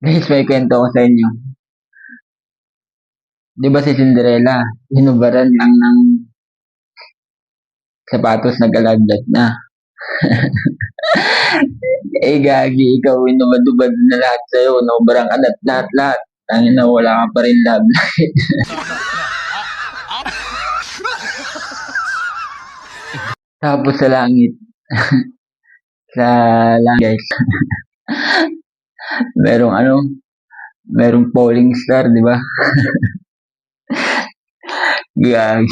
Guys, may kwento ko sa inyo. Di ba si Cinderella, hinubaran lang ng sapatos na galaglat na. eh, gagi, ikaw, inubad-ubad na lahat sa'yo, inubarang ka lahat, lahat, lahat. Tangin na wala ka pa rin love. Tapos sa langit. sa langit, guys. Merong ano, merong falling star, di ba? Gag.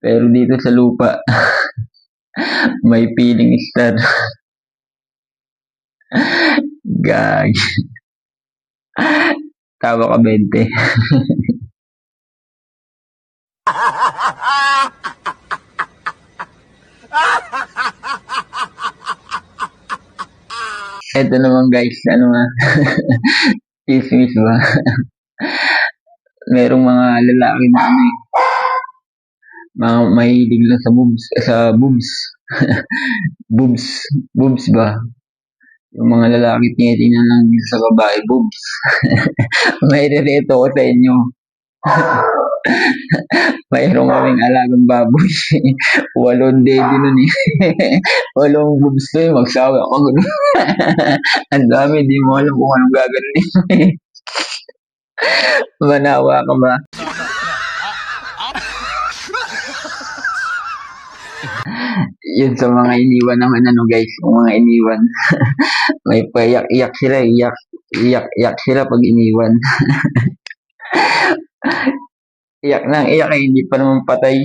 Pero dito sa lupa, may feeling star. Gag. Tawa ka 20. Ito naman guys, ano nga, chismis ba? Merong mga lalaki na ano eh, mga mahilig lang sa boobs, sa boobs. boobs, boobs ba? Yung mga lalaki tinitingnan lang sa babae, boobs. May rereto ko sa inyo. Mayroon kaming alagang baboy. Walong daddy nun eh. Walong boobs to eh. Magsawa ako. Ang dami, di mo alam kung anong gagawin. Manawa ka ba? Yun sa mga iniwan naman ano guys, yung mga iniwan. May paiyak-iyak sila, iyak, iyak, iyak sila pag iniwan. Iyak nang iyak eh, hindi pa naman patay.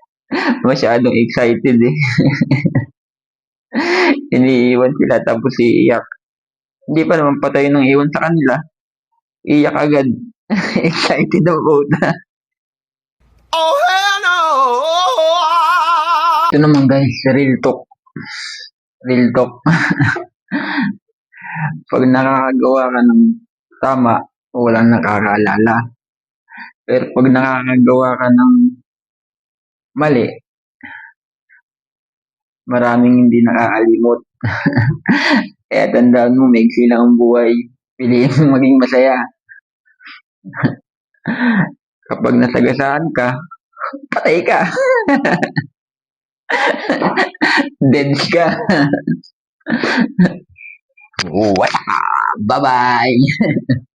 Masyadong excited eh. Iniiwan sila tapos iiyak. Hindi pa naman patay nung iwan sa kanila. Iyak agad. excited ang puta. Oh, hell no! Ito naman guys, real talk. Real talk. Pag nakakagawa ka ng tama, walang nakakaalala. Pero pag nakakagawa ka ng mali, maraming hindi nakakalimot. Kaya tandaan mo, maigsi lang ang buhay. Piliin mo maging masaya. Kapag nasagasaan ka, patay ka. Dead ka. What? Bye-bye.